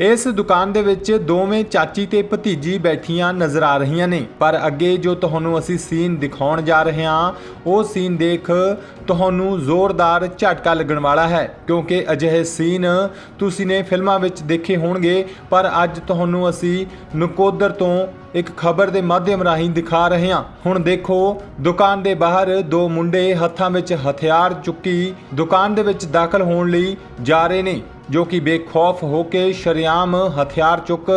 ਇਸ ਦੁਕਾਨ ਦੇ ਵਿੱਚ ਦੋਵੇਂ ਚਾਚੀ ਤੇ ਭਤੀਜੀ ਬੈਠੀਆਂ ਨਜ਼ਰ ਆ ਰਹੀਆਂ ਨੇ। ਪਰ ਅੱਗੇ ਜੋ ਤੁਹਾਨੂੰ ਅਸੀਂ ਸੀਨ ਦਿਖਾਉਣ ਜਾ ਰਹੇ ਹਾਂ, ਉਹ ਸੀਨ ਦੇਖ ਤੁਹਾਨੂੰ ਜ਼ੋਰਦਾਰ ਝਟਕਾ ਲੱਗਣ ਵਾਲਾ ਹੈ। ਕਿਉਂਕਿ ਅਜਿਹੇ ਸੀਨ ਤੁਸੀਂ ਨੇ ਫਿਲਮਾਂ ਵਿੱਚ ਦੇਖੇ ਹੋਣਗੇ, ਪਰ ਅੱਜ ਤੁਹਾਨੂੰ ਅਸੀਂ ਨਕੋਦਰ ਤੋਂ ਇੱਕ ਖਬਰ ਦੇ ਮਾਧਿਅਮ ਰਾਹੀਂ ਦਿਖਾ ਰਹੇ ਹਾਂ। ਹੁਣ ਦੇਖੋ, ਦੁਕਾਨ ਦੇ ਬਾਹਰ ਦੋ ਮੁੰਡੇ ਹੱਥਾਂ ਵਿੱਚ ਹਥਿਆਰ ਚੁੱਕੀ ਦੁਕਾਨ ਦੇ ਵਿੱਚ ਦਾਖਲ ਹੋਣ ਲਈ ਜਾ ਰਹੇ ਨੇ। ਜੋ ਕਿ ਬੇਖੌਫ ਹੋ ਕੇ ਸ਼ਰੇਆਮ ਹਥਿਆਰ ਚੁੱਕ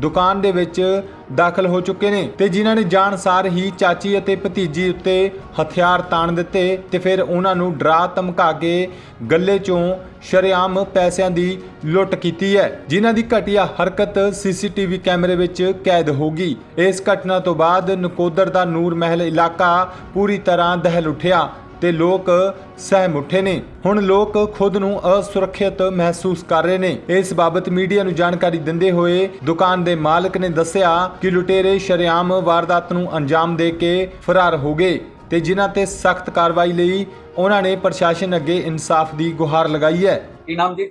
ਦੁਕਾਨ ਦੇ ਵਿੱਚ ਦਾਖਲ ਹੋ ਚੁੱਕੇ ਨੇ ਤੇ ਜਿਨ੍ਹਾਂ ਨੇ ਜਾਣਸਾਰ ਹੀ ਚਾਚੀ ਅਤੇ ਭਤੀਜੀ ਉੱਤੇ ਹਥਿਆਰ ਤਾਣ ਦਿੱਤੇ ਤੇ ਫਿਰ ਉਹਨਾਂ ਨੂੰ ਡਰਾ ਧਮਕਾ ਕੇ ਗੱਲੇ ਚੋਂ ਸ਼ਰੇਆਮ ਪੈਸਿਆਂ ਦੀ ਲੁੱਟ ਕੀਤੀ ਹੈ, ਜਿਨ੍ਹਾਂ ਦੀ ਘਟੀਆ ਹਰਕਤ ਸੀਸੀਟੀਵੀ ਕੈਮਰੇ ਵਿੱਚ ਕੈਦ ਹੋ ਗਈ। ਇਸ ਘਟਨਾ ਤੋਂ ਬਾਅਦ ਨਕੋਦਰ ਦਾ ਨੂਰ ਮਹਿਲ ਇਲਾਕਾ ਪੂਰੀ ਤਰ੍ਹਾਂ ਦਹਿਲ ਉੱਠਿਆ। ਤੇ ਲੋਕ ਸਹਿਮ ਉੱਠੇ ਨੇ। ਹੁਣ ਲੋਕ ਖੁਦ ਨੂੰ ਅਸੁਰੱਖਿਅਤ ਮਹਿਸੂਸ ਕਰ ਰਹੇ ਨੇ। ਇਸ ਬਾਬਤ ਮੀਡੀਆ ਨੂੰ ਜਾਣਕਾਰੀ ਦਿੰਦੇ ਹੋਏ ਦੁਕਾਨ ਦੇ ਮਾਲਕ ਨੇ ਦੱਸਿਆ ਕਿ ਲੁਟੇਰੇ ਸ਼ਰੇਆਮ ਵਾਰਦਾਤ ਨੂੰ ਅੰਜਾਮ ਦੇ ਕੇ ਫਰਾਰ ਹੋ ਗਏ ਤੇ ਜਿਨ੍ਹਾਂ ਤੇ ਸਖਤ ਕਾਰਵਾਈ ਲਈ ਉਹਨਾਂ ਨੇ ਪ੍ਰਸ਼ਾਸਨ ਅੱਗੇ ਇਨਸਾਫ ਦੀ ਗੁਹਾਰ ਲਗਾਈ ਹੈ। ਕੀ ਨਾਮ ਜੀ?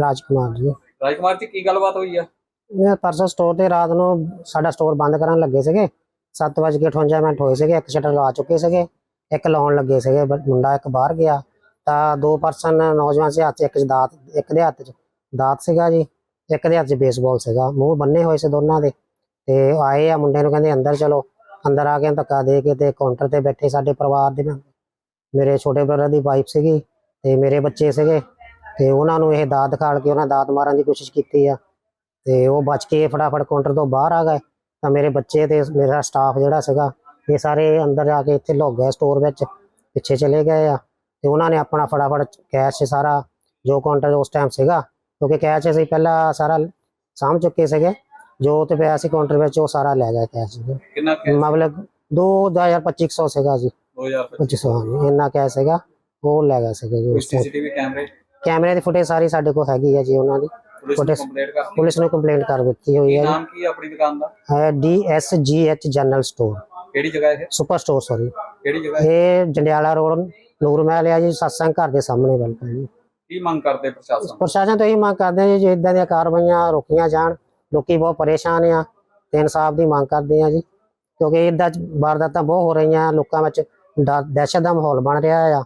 ਰਾਜਕੁਮਾਰ ਜੀ। ਰਾਜਕੁਮਾਰ ਜੀ ਕੀ ਗੱਲਬਾਤ ਹੋਈ ਆ? ਮੈਂ ਪਰਸੋਂ ਸਟੋਰ ਤੇ ਰਾਤ ਨੂੰ ਸਾਡਾ ਸਟੋਰ ਬੰਦ ਕਰਨ ਲੱਗੇ ਸੀਗੇ। 7:58 ਮਿੰਟ ਹੋਏ ਸੀਗੇ ਇੱਕ ਸ਼ਟਰ ਲਾ ਚੁੱਕੇ ਸੀਗੇ। ਇੱਕ ਲਾਉਣ ਲੱਗੇ ਸੀਗੇ ਬ- ਮੁੰਡਾ ਇੱਕ ਬਾਹਰ ਗਿਆ। ਤਾਂ ਦੋ ਪਰਸਨ ਨੌਜਵਾਨ ਸੀ ਹੱਥ 'ਚ, ਇੱਕ 'ਚ ਦਾਤ, ਇੱਕ ਦੇ ਹੱਥ 'ਚ ਦਾਤ ਸੀਗਾ ਜੀ, ਇੱਕ ਦੇ ਹੱਥ 'ਚ ਬੇਸਬਾਲ ਸੀਗਾ। ਮੂੰਹ ਬੰਨੇ ਹੋਏ ਸੀ ਦੋਨਾਂ ਦੇ। ਤੇ ਆਏ ਆ ਮੁੰਡੇ ਨੂੰ ਕਹਿੰਦੇ, ਅੰਦਰ ਚਲੋ। ਅੰਦਰ ਆ ਕੇ ਧੱਕਾ ਦੇ ਕੇ ਤੇ ਕਾਊਂਟਰ ਤੇ ਬੈਠੇ ਸਾਡੇ ਪਰਿਵਾਰ ਦੇ ਮੇਰੇ ਛੋਟੇ ਬ੍ਰਦਰ ਦੀ ਵਾਈਫ ਸੀਗੀ ਤੇ ਮੇਰੇ ਬੱਚੇ ਸੀਗੇ। ਤੇ ਉਹਨਾਂ ਨੂੰ ਇਹ ਦਾਤ ਖਾਲ ਕੇ ਉਹਨਾਂ ਦਾਤ ਮਾਰਨ ਦੀ ਕੋਸ਼ਿਸ਼ ਕੀਤੀ ਆ। ਤੇ ਉਹ ਬਚ ਕੇ ਫਟਾਫਟ ਕਾਊਂਟਰ ਤੋਂ ਬਾਹਰ ਆ ਗਏ। ਤਾਂ ਮੇਰੇ ਬੱਚੇ ਤੇ ਮੇਰਾ ਸਟਾਫ ਜਿਹੜਾ ਸੀਗਾ ਇਹ ਸਾਰੇ ਅੰਦਰ ਜਾ ਕੇ ਇੱਥੇ ਲੁੱਕ ਗਏ ਸਟੋਰ ਵਿੱਚ ਪਿੱਛੇ ਚਲੇ ਗਏ ਆ। ਤੇ ਉਹਨਾਂ ਨੇ ਆਪਣਾ ਫਟਾਫਟ ਕੈਸ਼ ਸਾਰਾ ਜੋ ਕਾਊਂਟਰ ਉਸ ਟਾਈਮ ਸੀਗਾ ਕਿਉਂਕਿ ਕੈਸ਼ ਅਸੀਂ ਪਹਿਲਾਂ ਸਾਰਾ ਸਾਂਭ ਚੁੱਕੇ ਸੀਗੇ ਜੋ ਤੇ ਪਿਆ ਸੀ ਕਾਊਂਟਰ ਵਿੱਚ ਉਹ ਸਾਰਾ ਲੈ ਗਏ ਕੈਸ਼ ਕਿੰਨਾ ਕੈਸ਼ ਮਤਲਬ 2250 ਸੀਗਾ ਜੀ। 2025 2500 ਹਾਂਜੀ ਇੰਨਾ ਕੈਸ਼ ਸੀਗਾ ਉਹ ਲੈ ਗਏ ਸੀਗੇ ਜੀ। ਸੀਸੀਟੀਵੀ ਕੈਮਰੇ ਕੈਮਰੇ ਦੀ ਫੁਟੇਜ ਸਾਰੀ ਸਾਡੇ ਕੋਲ ਹੈਗੀ ਹੈ ਜੀ ਉਹਨਾਂ ਦੀ। ਪੁਲਿਸ ਨੂੰ ਕੰਪਲੇਂਟ ਕਰ ਦਿੱਤੀ? ਹੋਈ ਹੈ ਨਾਮ ਕੀ ਆ ਆਪਣੀ ਦੁਕਾਨ ਦਾ? ਹੈ ਡੀਐਸਜੀਐਚ ਜਨਰਲ ਸਟੋਰ ਕਿਹੜੀ ਜਗ੍ਹਾ ਇਹ? ਸੁਪਰ ਸਟੋਰ ਸੌਰੀ ਕਿਹੜੀ ਜਗ੍ਹਾ ਇਹ? ਜੰਡਿਆਲਾ ਰੋਡ ਨੂਰ ਮਹਿਲ ਆ ਜੀ ਸਤਸੰਗ ਘਰ ਦੇ ਸਾਹਮਣੇ ਬਿਲਕੁਲ ਜੀ। ਕੀ ਮੰਗ ਕਰਦੇ ਪ੍ਰਸ਼ਾਸਨ? ਪ੍ਰਸ਼ਾਸਨ ਤੋਂ ਇਹ ਮੰਗ ਕਰਦੇ ਜੀ ਜੇ ਇਦਾਂ ਦੀਆਂ ਕਾਰਵਾਈਆਂ ਰੋਕੀਆਂ ਜਾਣ ਲੋਕੀ ਬਹੁਤ ਪਰੇਸ਼ਾਨ ਆ ਤੇ ਇਨਸਾਫ ਦੀ ਮੰਗ ਕਰਦੇ ਆ ਜੀ। ਕਿਉਂਕਿ ਇਦਾਂ ਵਾਰਦਾਤਾਂ ਬਹੁਤ ਹੋ ਰਹੀਆਂ ਲੋਕਾਂ ਵਿੱਚ ਦਹਿਸ਼ਤ ਦਾ ਮਾਹੌਲ ਬਣ ਰਿਹਾ ਆ।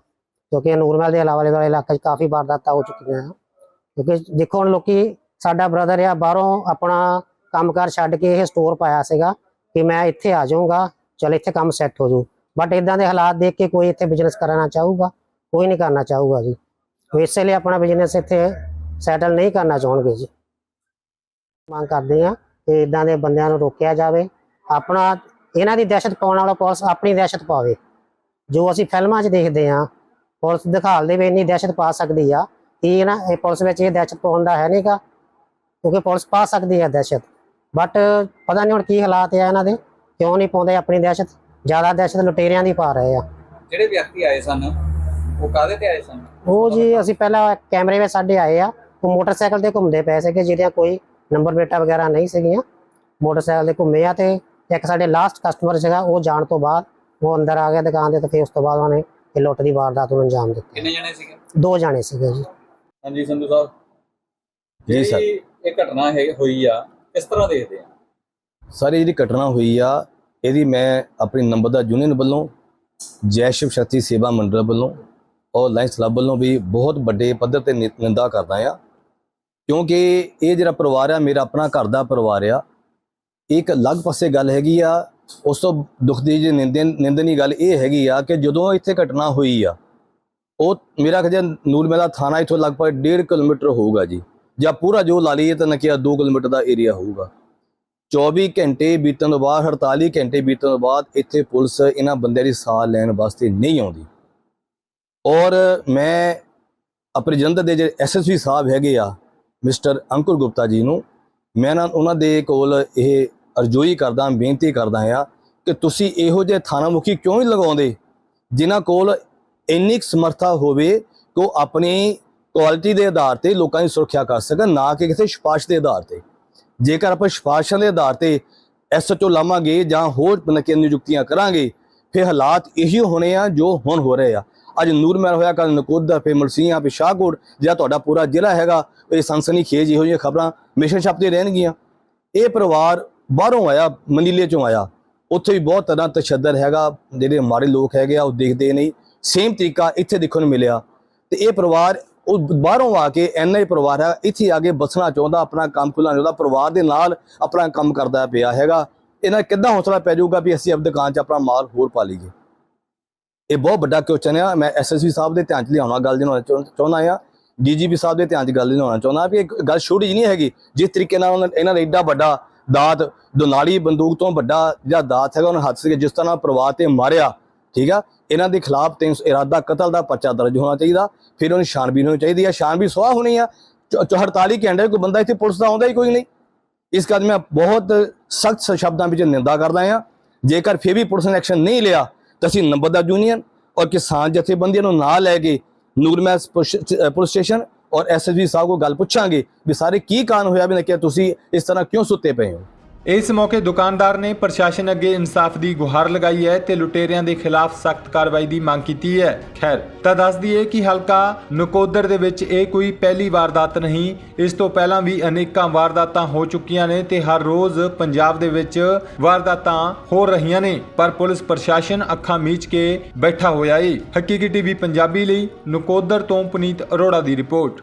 ਕਿਉਂਕਿ ਨੂਰ ਮਹਿਲ ਦੇ ਇਲਾਵਾ ਵਾਲੇ ਇਲਾਕੇ 'ਚ ਕਾਫੀ ਵਾਰਦਾਤਾਂ ਹੋ ਚੁੱਕੀਆਂ ਆ। ਕਿਉਂਕਿ ਦੇਖੋ ਹੁਣ ਲੋਕੀ ਸਾਡਾ ਬ੍ਰਦਰ ਆ ਬਾਹਰੋਂ ਆਪਣਾ ਕੰਮਕਾਰ ਛੱਡ ਕੇ ਇਹ ਸਟੋਰ ਪਾਇਆ ਸੀਗਾ ਕਿ ਮੈਂ ਇੱਥੇ ਆ ਜਾਊਂਗਾ ਚਲ ਇੱਥੇ ਕੰਮ ਸੈੱਟ ਹੋ ਜੂ ਬਟ ਇਦਾਂ ਦੇ ਹਾਲਾਤ ਦੇਖ ਕੇ ਕੋਈ ਇੱਥੇ ਬਿਜ਼ਨਸ ਕਰਨਾ ਚਾਹੂਗਾ, ਕੋਈ ਨਹੀਂ ਕਰਨਾ ਚਾਹੂਗਾ ਜੀ। ਇਸੇ ਲਈ ਆਪਣਾ ਬਿਜ਼ਨਸ ਇੱਥੇ ਸੈਟਲ ਨਹੀਂ ਕਰਨਾ ਚਾਹਣਗੇ ਜੀ। ਮੰਗ ਕਰਦੇ ਆ ਕਿ ਇਦਾਂ ਦੇ ਬੰਦਿਆਂ ਨੂੰ ਰੋਕਿਆ ਜਾਵੇ। ਆਪਣਾ, ਇਹਨਾਂ ਦੀ ਦਹਿਸ਼ਤ ਪਾਉਣ ਵਾਲਾ ਪੁਲਿਸ ਆਪਣੀ ਦਹਿਸ਼ਤ ਪਾਵੇ। ਜੋ ਅਸੀਂ ਫਿਲਮਾਂ 'ਚ ਦੇਖਦੇ ਆ ਪੁਲਿਸ ਦਿਖਾਲ ਦੇ ਵੀ ਇੰਨੀ ਦਹਿਸ਼ਤ ਪਾ ਸਕਦੀ ਆ ਕਿ ਨਾ, ਇਹ ਪੁਲਿਸ ਵਿੱਚ ਇਹ ਦਹਿਸ਼ਤ ਪਾਉਣ ਦਾ ਹੈ ਨਹੀਂਗਾ। ਕਿਉਂਕਿ ਪੁਲਿਸ ਪਾ ਸਕਦੀ ਹੈ ਦਹਿਸ਼ਤ। ਬਟ ਪਤਾ ਨਹੀਂ ਹੁਣ ਕੀ ਹਾਲਾਤ ਆ ਇਹਨਾਂ ਦੇ। ਕਿਉਂ ਨਹੀਂ ਪਾਉਂਦੇ ਆਪਣੀ ਦਹਿਸ਼ਤ? ਜ਼ਿਆਦਾ ਦਹਿਸ਼ਤ ਲੁਟੇਰਿਆਂ ਦੀ ਪਾ ਰਹੇ ਆ। ਜਿਹੜੇ ਵਿਅਕਤੀ ਆਏ ਸਨ ਉਹ ਕਾਹਦੇ ਤੇ ਆਏ ਸਨ? ਉਹ ਜੀ ਅਸੀਂ ਪਹਿਲਾਂ ਕੈਮਰੇ ਵਿੱਚ ਸਾਡੇ ਆਏ ਆ। ਉਹ ਮੋਟਰਸਾਈਕਲ ਤੇ ਘੁੰਮਦੇ ਪਏ ਸੀਗੇ ਜਿਹਦੀਆਂ ਕੋਈ ਨੰਬਰ ਪਲੇਟਾਂ ਵਗੈਰਾ ਨਹੀਂ ਸੀਗੀਆਂ। ਮੋਟਰਸਾਈਕਲ ਤੇ ਘੁੰਮੇ ਆ ਤੇ ਇੱਕ ਸਾਡੇ ਲਾਸਟ ਕਸਟਮਰ ਸੀਗਾ ਉਹ ਜਾਣ ਤੋਂ ਬਾਅਦ ਉਹ ਅੰਦਰ ਆ ਗਿਆ ਦੁਕਾਨ ਦੇ ਤੇ ਫਿਰ ਉਸ ਤੋਂ ਬਾਅਦ ਉਹਨੇ ਇਹ ਲੁੱਟ ਦੀ ਵਾਰਦਾਤ ਨੂੰ ਅੰਜਾਮ ਦਿੱਤਾ। ਕਿੰਨੇ ਜਣੇ ਸੀਗੇ? ਦੋ ਜਾਣੇ ਸੀਗੇ ਜੀ। ਹਾਂਜੀ ਸੰਧੂ ਸਾਹਿਬ। ਜੀ ਸਰ। ਇਹ ਘਟਨਾ ਹੈ ਹੋਈ ਆ ਕਿਸ ਤਰ੍ਹਾਂ ਦੇਖਦੇ ਆ? ਸਾਰੀ ਜਿਹੜੀ ਘਟਨਾ ਹੋਈ ਆ, ਇਹਦੀ ਮੈਂ ਆਪਣੀ ਨੰਬਰਦਾਰ ਯੂਨੀਅਨ ਵੱਲੋਂ, ਜੈ ਸ਼ਿਵ ਸ਼ਕਤੀ ਸੇਵਾ ਮੰਡਲ ਵੱਲੋਂ ਔਰ ਲਾਇੰਸ ਕਲੱਬ ਵੱਲੋਂ ਵੀ ਬਹੁਤ ਵੱਡੇ ਪੱਧਰ ਤੇ ਨਿ- ਨਿੰਦਾ ਕਰਦਾ ਆ। ਕਿਉਂਕਿ ਇਹ ਜਿਹੜਾ ਪਰਿਵਾਰ ਆ, ਮੇਰਾ ਆਪਣਾ ਘਰ ਦਾ ਪਰਿਵਾਰ ਆ, ਇੱਕ ਅਲੱਗ ਪਾਸੇ ਗੱਲ ਹੈਗੀ ਆ। ਉਸ ਤੋਂ ਦੁੱਖ ਦੀ ਜੀ ਨਿੰਦਨ ਨਿੰਦਨੀ ਗੱਲ ਇਹ ਹੈਗੀ ਆ ਕਿ ਜਦੋਂ ਇੱਥੇ ਘਟਨਾ ਹੋਈ ਆ, ਉਹ ਮੇਰਾ ਖਿਆਲ ਨੂਰ ਮਹਿਲਾ ਥਾਣਾ ਇੱਥੋਂ ਲਗਭਗ 1.5 ਕਿਲੋਮੀਟਰ ਹੋਊਗਾ ਜੀ। ਜਾਂ ਪੂਰਾ ਜੋ ਲਾ ਲਈਏ ਤਾਂ ਨਕਿਆ 2 ਕਿਲੋਮੀਟਰ ਦਾ ਏਰੀਆ ਹੋਊਗਾ। 24 ਘੰਟੇ ਬੀਤਣ ਤੋਂ ਬਾਅਦ 48 ਘੰਟੇ ਬੀਤਣ ਤੋਂ ਬਾਅਦ ਇੱਥੇ ਪੁਲਿਸ ਇਹਨਾਂ ਬੰਦਿਆਂ ਦੀ ਸਾਹ ਲੈਣ ਵਾਸਤੇ ਨਹੀਂ ਆਉਂਦੀ। ਔਰ ਮੈਂ ਆਪਣੇ ਜਲੰਧਰ ਦੇ ਜਿਹੜੇ ਐਸਐਸਪੀ ਸਾਹਿਬ ਹੈਗੇ ਆ, ਮਿਸਟਰ ਅੰਕੁਰ ਗੁਪਤਾ ਜੀ ਨੂੰ, ਮੈਂ ਨਾ ਉਹਨਾਂ ਦੇ ਕੋਲ ਇਹ ਅਰਜ਼ੋਈ ਕਰਦਾ, ਬੇਨਤੀ ਕਰਦਾ ਆ ਕਿ ਤੁਸੀਂ ਇਹੋ ਜਿਹੇ ਥਾਣਾ ਮੁਖੀ ਕਿਉਂ ਨਹੀਂ ਲਗਾਉਂਦੇ, ਜਿਨ੍ਹਾਂ ਕੋਲ ਇੰਨੀ ਕੁ ਸਮਰੱਥਾ ਹੋਵੇ ਕਿ ਉਹ ਆਪਣੀ ਕੁਆਲਿਟੀ ਦੇ ਆਧਾਰ ਤੇ ਲੋਕਾਂ ਦੀ ਸੁਰੱਖਿਆ ਕਰ ਸਕਣ, ਨਾ ਕਿ ਕਿਸੇ ਸਿਫਾਰਿਸ਼ ਦੇ ਆਧਾਰ ਤੇ। ਜੇਕਰ ਆਪਾਂ ਸਿਫਾਰਸ਼ਾਂ ਦੇ ਆਧਾਰ ਤੇ ਐਸਐਚਓ ਲਾਵਾਂਗੇ ਜਾਂ ਹੋਰ ਨਕੇ ਨਿਯੁਕਤੀਆਂ ਕਰਾਂਗੇ, ਫਿਰ ਹਾਲਾਤ ਇਹੀ ਹੋਣੇ ਆ ਜੋ ਹੁਣ ਹੋ ਰਹੇ ਆ। ਅੱਜ ਨੂਰਮਹਿਲ ਹੋਇਆ ਕੱਲ ਨਕੋਦਰ ਫੇ ਮਲਸੀਆਂ ਫੇ ਸ਼ਾਹਕੋਟ, ਜਿਹੜਾ ਤੁਹਾਡਾ ਪੂਰਾ ਜ਼ਿਲ੍ਹਾ ਹੈਗਾ, ਇਹ ਸਨਸਨੀ ਖੇਜ ਇਹੋ ਜਿਹੀਆਂ ਖਬਰਾਂ ਮਿਸ਼ਨ ਛਾਪਦੇ ਰਹਿਣਗੀਆਂ। ਇਹ ਪਰਿਵਾਰ ਬਾਹਰੋਂ ਆਇਆ ਮਨੀਲੇ ਚੋਂ ਆਇਆ। ਉੱਥੇ ਵੀ ਬਹੁਤ ਤਰ੍ਹਾਂ ਤਸ਼ੱਦਦ ਹੈਗਾ, ਜਿਹੜੇ ਮਾਰੇ ਲੋਕ ਹੈਗੇ ਆ, ਉਹ ਦੇਖਦੇ ਨਹੀਂ। ਸੇਮ ਤਰੀਕਾ ਇੱਥੇ ਦੇਖਣ ਨੂੰ ਮਿਲਿਆ। ਤੇ ਇਹ ਪਰਿਵਾਰ ਉਹ ਬਾਹਰੋਂ ਆ ਕੇ ਐਨਆਈ ਪਰਿਵਾਰ ਹੈ, ਇੱਥੇ ਆ ਕੇ ਬਸਣਾ ਚਾਹੁੰਦਾ, ਆਪਣਾ ਕੰਮ ਖੁੱਲ੍ਹਣਾ ਚਾਹੁੰਦਾ, ਪਰਿਵਾਰ ਦੇ ਨਾਲ ਆਪਣਾ ਕੰਮ ਕਰਦਾ ਪਿਆ ਹੈਗਾ। ਇਹਨਾਂ ਕਿੱਦਾਂ ਹੌਸਲਾ ਪੈ ਜਾਊਗਾ ਵੀ ਅਸੀਂ ਆਪਣੀ ਦੁਕਾਨ 'ਚ ਆਪਣਾ ਮਾਲ ਹੋਰ ਪਾ ਲਈਏ? ਇਹ ਬਹੁਤ ਵੱਡਾ ਕੁਐਸਚਨ ਆ। ਮੈਂ ਐਸਐਸਪੀ ਸਾਹਿਬ ਦੇ ਧਿਆਨ 'ਚ ਲਿਆਉਣਾ, ਗੱਲ ਜਿਹਨੂੰ ਚਾਹੁੰਦਾ ਆ। ਡੀਜੀਪੀ ਸਾਹਿਬ ਦੇ ਧਿਆਨ 'ਚ ਗੱਲ ਲਿਆਉਣਾ ਚਾਹੁੰਦਾ ਵੀ ਇਹ ਗੱਲ ਛੋਟੀ ਜਿਹੀ ਨਹੀਂ ਹੈਗੀ। ਜਿਸ ਤਰੀਕੇ ਨਾਲ ਉਹਨਾਂ- ਇਹਨਾਂ ਨੇ ਐਡਾ ਵੱਡਾ ਦਾਤ, ਦੁਨਾਲੀ ਬੰਦੂਕ ਤੋਂ ਵੱਡਾ ਜਿਹੜਾ ਦਾਤ ਹੈਗਾ, ਉਹਨਾਂ ਹੱਥ ਸੀ ਜਿਸ ਤਰ੍ਹਾਂ ਪਰਿਵਾਰ ਤੇ ਮਾਰਿਆ। ਠੀਕ ਆ? ਇਹਨਾਂ ਦੇ ਖਿਲਾਫ ਤਿੰਨ ਇਰਾਦਾ ਕਤਲ ਦਾ ਪਰਚਾ ਦਰਜ ਹੋਣਾ ਚਾਹੀਦਾ। ਫਿਰ ਉਹਨੂੰ ਛਾਣਬੀਨ ਹੋਣੀ ਚਾਹੀਦੀ ਆ। ਛਾਣਬੀਨ ਸਵਾਹ ਹੋਣੀ ਆ। 48 ਘੰਟੇ ਕੋਈ ਬੰਦਾ ਇੱਥੇ ਪੁਲਿਸ ਦਾ ਆਉਂਦਾ ਹੀ ਕੋਈ ਨਹੀਂ। ਇਸ ਕਰਕੇ ਮੈਂ ਬਹੁਤ ਸਖਤ ਸ਼ਬਦਾਂ ਵਿੱਚ ਨਿੰਦਾ ਕਰਦਾ ਹਾਂ ਜੇਕਰ ਫਿਰ ਵੀ ਪੁਲਿਸ ਨੇ ਐਕਸ਼ਨ ਨਹੀਂ ਲਿਆ, ਤਾਂ ਅਸੀਂ ਨੰਬਰਦਾਰ ਯੂਨੀਅਨ ਔਰ ਕਿਸਾਨ ਜਥੇਬੰਦੀਆਂ ਨੂੰ ਨਾਲ ਲੈ ਕੇ ਨੂਰਮਹਿਲ ਪੁਲਿਸ ਪੁਲਿਸ ਸਟੇਸ਼ਨ ਔਰ ਐਸਐਸਪੀ ਸਾਹਿਬ ਕੋਲ ਗੱਲ ਪੁੱਛਾਂਗੇ ਵੀ ਸਾਰੇ ਕੀ ਕਾਰਨ ਹੋਇਆ ਵੀ ਨਾ ਕਿ ਤੁਸੀਂ ਇਸ ਤਰ੍ਹਾਂ ਕਿਉਂ ਸੁੱਤੇ ਪਏ ਹੋ? ਇਸ ਮੌਕੇ ਦੁਕਾਨਦਾਰ ਨੇ ਪ੍ਰਸ਼ਾਸਨ ਅੱਗੇ ਇਨਸਾਫ ਦੀ ਗੁਹਾਰ ਲਗਾਈ ਹੈ ਤੇ ਲੁਟੇਰਿਆਂ ਦੇ ਖਿਲਾਫ ਸਖਤ ਕਾਰਵਾਈ ਦੀ ਮੰਗ ਕੀਤੀ ਹੈ। ਖੈਰ, ਤਾਂ ਦੱਸ ਦਈਏ ਕਿ ਹਲਕਾ ਨਕੋਦਰ ਦੇ ਵਿੱਚ ਇਹ ਕੋਈ ਪਹਿਲੀ ਵਾਰਦਾਤ ਨਹੀਂ, ਇਸ ਤੋਂ ਪਹਿਲਾਂ ਵੀ ਅਨੇਕਾਂ ਵਾਰਦਾਤਾਂ ਹੋ ਚੁੱਕੀਆਂ ਨੇ ਤੇ ਹਰ ਰੋਜ਼ ਪੰਜਾਬ ਦੇ ਵਿੱਚ ਵਾਰਦਾਤਾਂ ਹੋ ਰਹੀਆਂ ਨੇ, ਪਰ ਪੁਲਿਸ ਪ੍ਰਸ਼ਾਸਨ ਅੱਖਾਂ ਮੀਚ ਕੇ ਬੈਠਾ ਹੋਇਆ ਏ। ਹਕੀਕੀ ਟੀਵੀ ਪੰਜਾਬੀ ਲਈ ਨਕੋਦਰ ਤੋਂ ਪੁਨੀਤ ਅਰੋੜਾ ਦੀ ਰਿਪੋਰਟ।